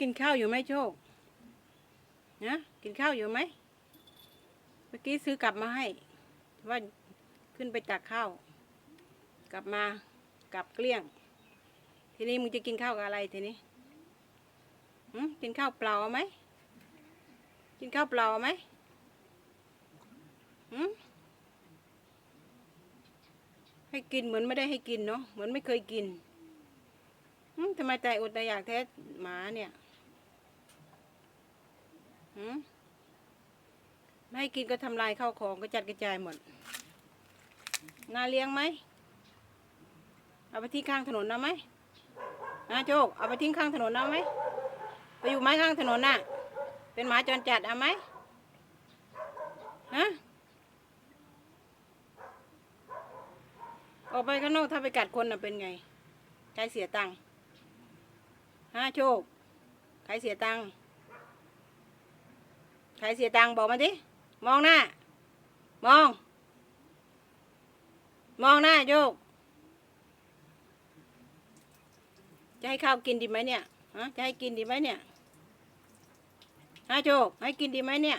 กินข้าวอยู่ไหมโชคนะกินข้าวอยู่ไหมเมื่อกี้ซื้อกลับมาให้ ว่าขึ้นไปตักข้าวกลับมากลับเกลี้ยง ทีนี้มึงจะกินข้าวกับอะไรทีนี้หืมกินข้าวเปล่าไหมกินข้าวเปล่าไหมหืมให้กินเหมือนไม่ได้ให้กินเนาะเหมือนไม่เคยกินหืมทำไมใจอดใจอยากแท้หมาเนี่ย หืมไม่ให้กินก็ทำลายข้าวของก็จัดกระจายหมด นาเลี้ยงไหม เอาไปทิ้งข้างถนนนะไหมนะโจก เอาไปทิ้งข้างถนนนะไหม ไปอยู่ไม้ข้างถนนน่ะ เป็นหมาจรจัดเอาไหมฮะ ออกไปข้างนอกถ้าไปกัดคนน่ะเป็นไง ใครเสียตังค์ฮะโชค ใครเสียตังค์ ใครเสียตังค์บอกมาดิมองหน้า มอง มองหน้าโยก จะให้ข้าวกินดีไหมเนี่ยฮะจะให้กินดีไหมเนี่ยฮะโจกให้กินดีไหมเนี่ย